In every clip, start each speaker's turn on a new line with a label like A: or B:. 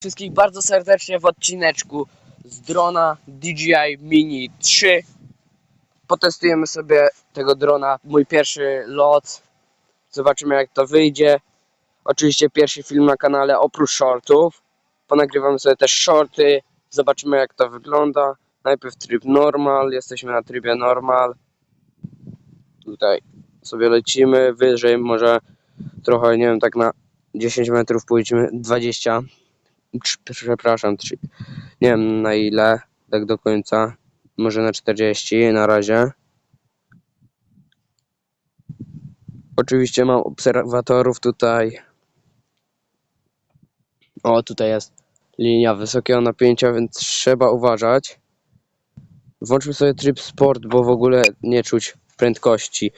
A: wszystkich bardzo serdecznie w odcineczku z drona DJI Mini 3. Potestujemy sobie tego drona, mój pierwszy lot. Zobaczymy jak to wyjdzie. Oczywiście pierwszy film na kanale oprócz shortów. Ponagrywamy sobie też shorty. Zobaczymy jak to wygląda. Najpierw tryb normal, jesteśmy na trybie normal. Tutaj sobie lecimy, wyżej może trochę, nie wiem, tak na 10 metrów pójdziemy, 20 Trz- przepraszam, nie wiem na ile, tak do końca, może na 40 na razie. Oczywiście mam obserwatorów tutaj. O, tutaj jest linia wysokiego napięcia, więc trzeba uważać. Włączmy sobie tryb sport, bo w ogóle nie czuć prędkości.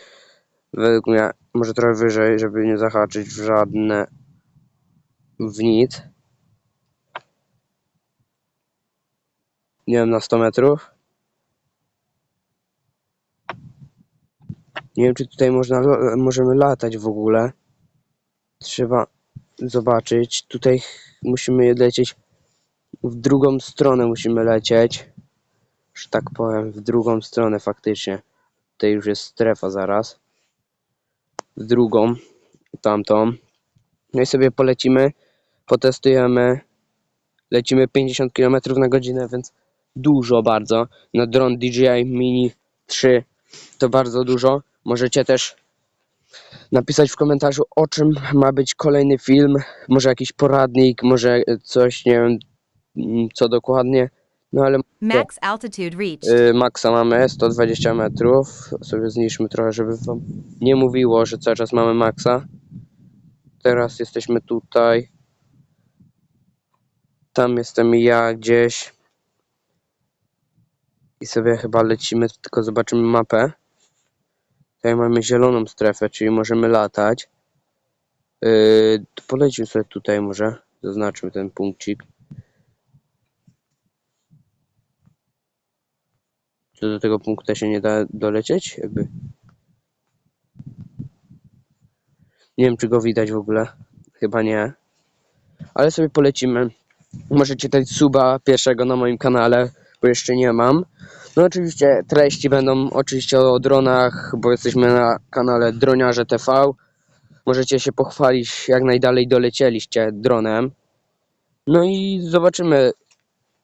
A: Według mnie może trochę wyżej, żeby nie zahaczyć w żadne w nic. Nie wiem, na 100 metrów. Nie wiem, czy tutaj można, możemy latać w ogóle. Trzeba zobaczyć. Tutaj musimy lecieć w drugą stronę musimy lecieć. Że tak powiem, w drugą stronę faktycznie. Tutaj już jest strefa zaraz. W drugą, tamtą. No i sobie polecimy, potestujemy. Lecimy 50 km na godzinę, więc dużo bardzo. Na dron DJI Mini 3 to bardzo dużo. Możecie też napisać w komentarzu o czym ma być kolejny film. Może jakiś poradnik, może coś, nie wiem mm, co dokładnie. No ale
B: Max altitude reached.
A: y, maksa mamy 120 metrów. Sobie zniszmy trochę, żeby wam nie mówiło, że cały czas mamy maksa. Teraz jesteśmy tutaj. Tam jestem ja gdzieś. I sobie chyba lecimy, tylko zobaczymy mapę. Tutaj mamy zieloną strefę, czyli możemy latać. Yy, polecimy sobie tutaj może. Zaznaczmy ten punkcik. Czy do tego punktu się nie da dolecieć? Jakby. Nie wiem, czy go widać w ogóle. Chyba nie. Ale sobie polecimy. Możecie dać suba pierwszego na moim kanale, bo jeszcze nie mam. No oczywiście treści będą oczywiście o dronach, bo jesteśmy na kanale Droniarze TV. Możecie się pochwalić jak najdalej dolecieliście dronem. No i zobaczymy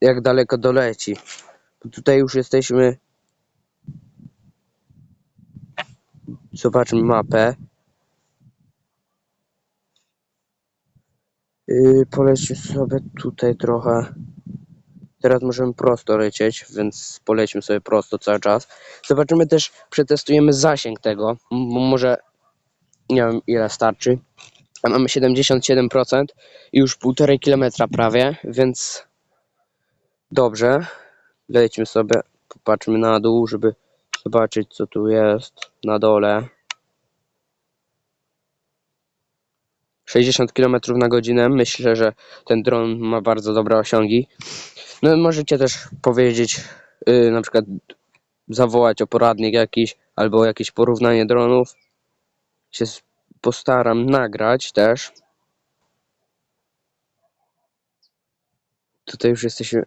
A: jak daleko doleci. Tutaj już jesteśmy. Zobaczmy mapę. Yy, sobie tutaj trochę. Teraz możemy prosto lecieć, więc polećmy sobie prosto cały czas. Zobaczymy też, przetestujemy zasięg tego. Może nie wiem ile starczy. A mamy 77% i już 1,5 km prawie, więc dobrze. Lećmy sobie, popatrzmy na dół, żeby zobaczyć co tu jest na dole. 60 km na godzinę. Myślę, że ten dron ma bardzo dobre osiągi. No możecie też powiedzieć, yy, na przykład zawołać o poradnik jakiś, albo jakieś porównanie dronów. Się postaram nagrać też. Tutaj już jesteśmy.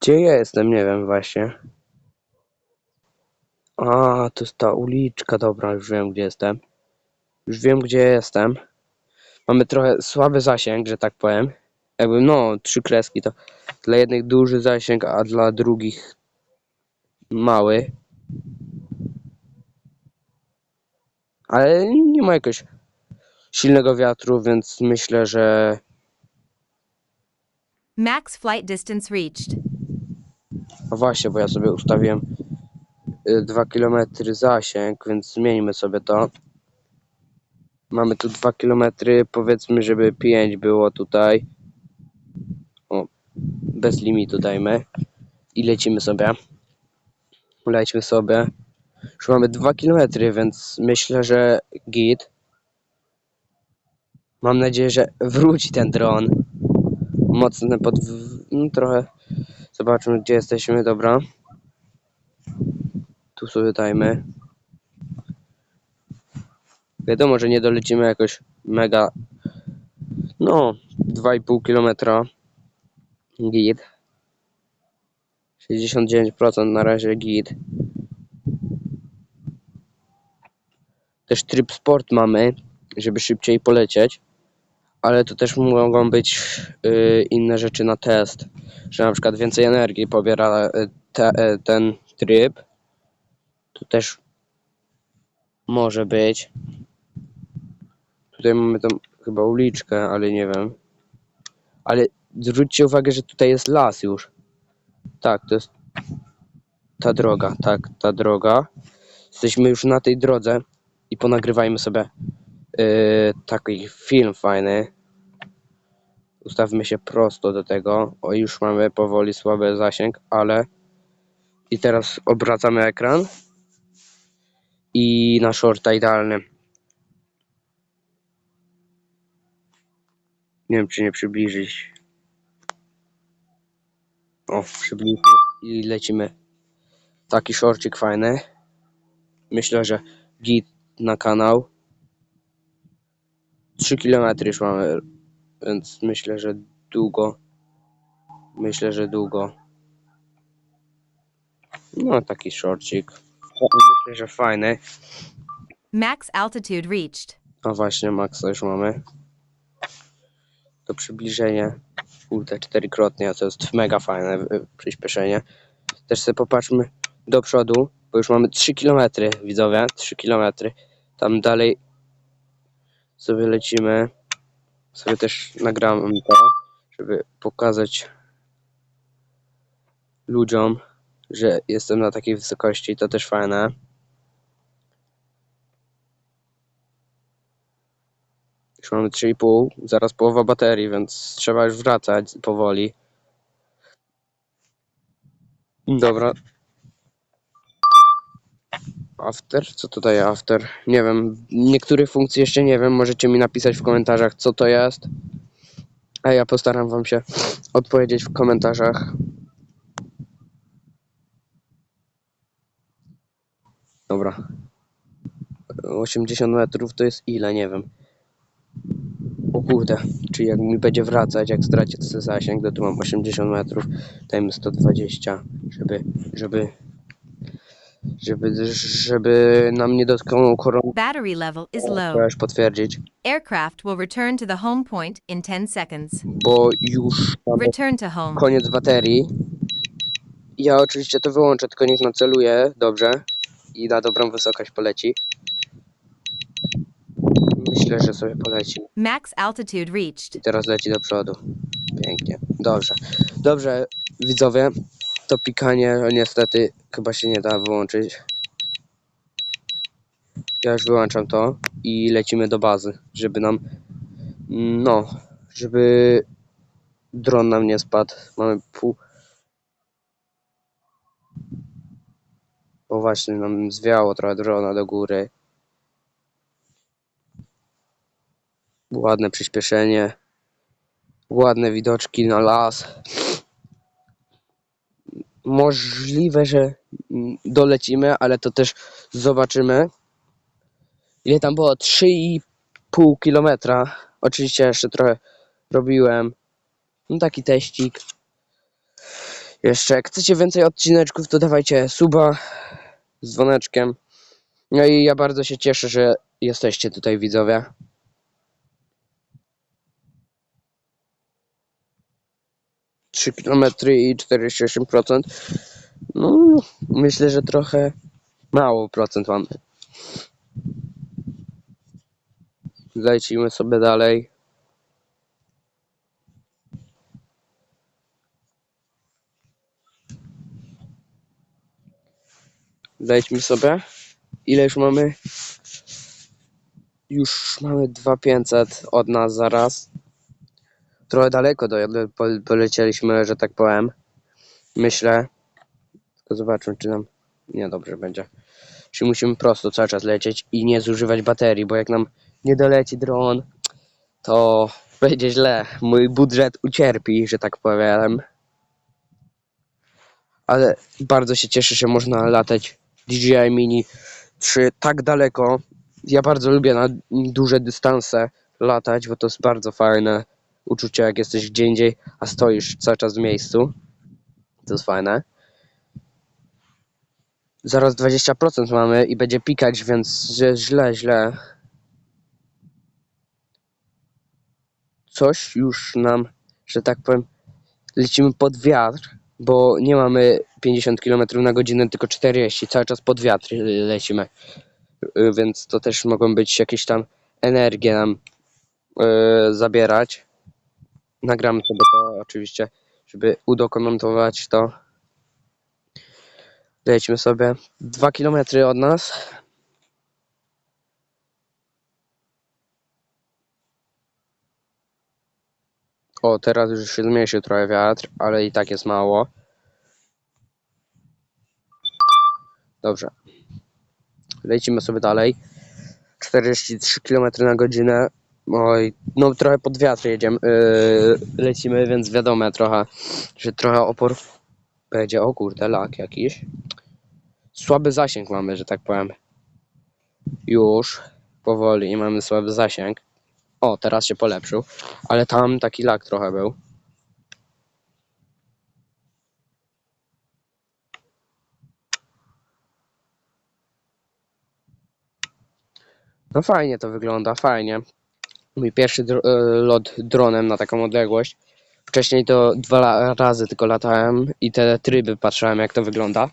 A: Gdzie ja jestem? Nie wiem właśnie. A, to jest ta uliczka, dobra, już wiem gdzie jestem. Już wiem gdzie jestem. Mamy trochę słaby zasięg, że tak powiem. Jakby no, trzy kreski to dla jednych duży zasięg, a dla drugich mały. Ale nie ma jakiegoś silnego wiatru, więc myślę, że
B: Max flight distance reached.
A: a właśnie, bo ja sobie ustawiłem 2 km zasięg, więc zmieńmy sobie to. Mamy tu 2 km, powiedzmy, żeby 5 było tutaj. O, bez limitu dajmy. I lecimy sobie. Lećmy sobie. Już mamy 2 km, więc myślę, że git. Mam nadzieję, że wróci ten dron. Mocne pod... No, trochę. Zobaczmy, gdzie jesteśmy. Dobra. Tu sobie dajmy. Wiadomo, że nie dolecimy jakoś mega No, 2,5 km. Git. 69% na razie git. Też tryb sport mamy, żeby szybciej polecieć. Ale to też mogą być y, inne rzeczy na test. Że na przykład więcej energii pobiera y, te, y, ten tryb. To też może być. Tutaj mamy tam chyba uliczkę, ale nie wiem. Ale zwróćcie uwagę, że tutaj jest las już. Tak, to jest ta droga, tak, ta droga. Jesteśmy już na tej drodze i ponagrywajmy sobie yy, taki film fajny. Ustawmy się prosto do tego. O, już mamy powoli słaby zasięg, ale i teraz obracamy ekran i na shorta idealny. Nie wiem, czy nie przybliżyć. O, przybliżymy i lecimy. Taki shortcik fajny. Myślę, że git na kanał. 3 km już mamy, więc myślę, że długo. Myślę, że długo. No, taki shortcik. Myślę, że fajny.
B: Max altitude reached.
A: A właśnie, Maxa już mamy. To przybliżenie. Kurde, czterykrotnie, to jest mega fajne y, przyspieszenie. Też sobie popatrzmy do przodu, bo już mamy 3 km, widzowie, 3 km. Tam dalej sobie lecimy. Sobie też nagram to, żeby pokazać ludziom, że jestem na takiej wysokości. To też fajne. Już mamy 3,5, zaraz połowa baterii, więc trzeba już wracać powoli. Dobra. After? Co to daje after? Nie wiem. Niektórych funkcji jeszcze nie wiem. Możecie mi napisać w komentarzach, co to jest. A ja postaram wam się odpowiedzieć w komentarzach. Dobra. 80 metrów to jest ile? Nie wiem. O kurde, czyli jak mi będzie wracać, jak stracić ten zasięg, to tu mam 80 metrów, dajmy 120, żeby, żeby, żeby, żeby nam nie dotknął koron.
B: Battery level is low.
A: Trzeba już potwierdzić,
B: Aircraft will return to the home point in 10 seconds.
A: bo już
B: Return to home.
A: koniec baterii. Ja oczywiście to wyłączę, tylko niech naceluje dobrze i na dobrą wysokość poleci. Myślę, że sobie poleci.
B: Max altitude reached.
A: I teraz leci do przodu. Pięknie. Dobrze. Dobrze, widzowie. To pikanie niestety chyba się nie da wyłączyć. Ja już wyłączam to i lecimy do bazy, żeby nam no, żeby dron nam nie spadł. Mamy pół bo właśnie nam zwiało trochę drona do góry. Ładne przyspieszenie. Ładne widoczki na las. Możliwe, że dolecimy, ale to też zobaczymy. Ile tam było? 3,5 kilometra. Oczywiście jeszcze trochę robiłem. No taki teścik. Jeszcze jak chcecie więcej odcineczków, to dawajcie suba z dzwoneczkiem. No i ja bardzo się cieszę, że jesteście tutaj widzowie. Trzy kilometry i 48%. No, myślę, że trochę mało procent mamy. Lecimy sobie dalej. Lećmy sobie. Ile już mamy? Już mamy 2500 od nas zaraz. Trochę daleko do, po, polecieliśmy, że tak powiem. Myślę. Tylko zobaczmy, czy nam. Nie dobrze będzie. Czy musimy prosto cały czas lecieć i nie zużywać baterii, bo jak nam nie doleci dron, to będzie źle. Mój budżet ucierpi, że tak powiem. Ale bardzo się cieszę, że można latać DJI Mini 3 tak daleko. Ja bardzo lubię na duże dystanse latać, bo to jest bardzo fajne uczucie, jak jesteś gdzie indziej, a stoisz cały czas w miejscu. To jest fajne. Zaraz 20% mamy i będzie pikać, więc źle, źle. Coś już nam, że tak powiem, lecimy pod wiatr, bo nie mamy 50 km na godzinę, tylko 40. Cały czas pod wiatr lecimy. Y, Więc to też mogą być jakieś tam energie nam y, zabierać. Nagramy sobie to oczywiście, żeby udokumentować to. Lecimy sobie 2 km od nas. O, teraz już się zmniejszył trochę wiatr, ale i tak jest mało. Dobrze. Lecimy sobie dalej. 43 km na godzinę. Oj, no trochę pod wiatr jedziemy, yy, lecimy, więc wiadomo trochę, że trochę opór będzie. O kurde, lak jakiś. Słaby zasięg mamy, że tak powiem. Już powoli mamy słaby zasięg. O, teraz się polepszył, ale tam taki lak trochę był. No fajnie to wygląda, fajnie. Mój pierwszy dro- e, lot dronem na taką odległość. Wcześniej to dwa razy tylko latałem i te tryby patrzyłem jak to wygląda.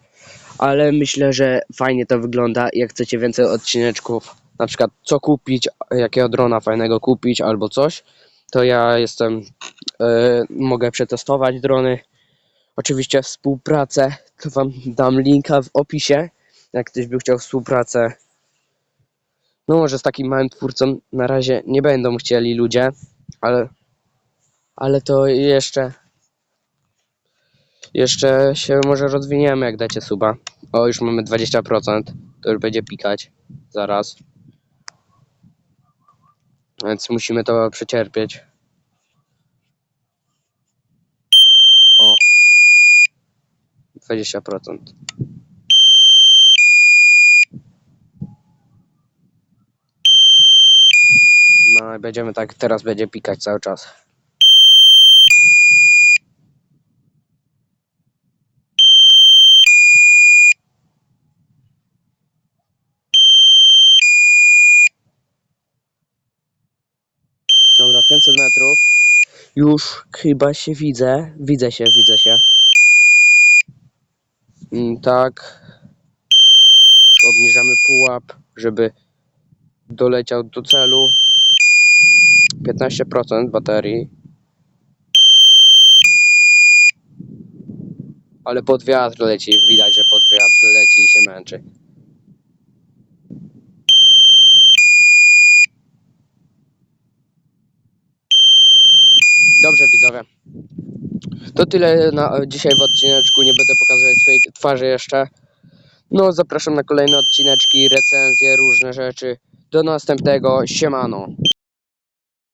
A: Ale myślę, że fajnie to wygląda. Jak chcecie więcej odcineczków, na przykład co kupić, jakiego drona fajnego kupić albo coś, to ja jestem, e, mogę przetestować drony. Oczywiście współpracę, to wam dam linka w opisie. Jak ktoś by chciał współpracę no może z takim małym twórcą na razie nie będą chcieli ludzie, ale, ale to jeszcze jeszcze się może rozwiniemy jak dacie suba. O, już mamy 20%, to już będzie pikać zaraz. Więc musimy to przecierpieć. O. 20%. Będziemy tak, teraz będzie pikać cały czas. Dobra, 500 metrów. Już chyba się widzę. Widzę się, widzę się. Mm, tak. Obniżamy pułap, żeby doleciał do celu. 15% baterii. Ale pod wiatr leci, widać, że pod wiatr leci i się męczy. Dobrze widzowie. To tyle na dzisiaj w odcineczku. Nie będę pokazywać swojej twarzy jeszcze. No, zapraszam na kolejne odcineczki, recenzje, różne rzeczy. Do następnego. Siemano.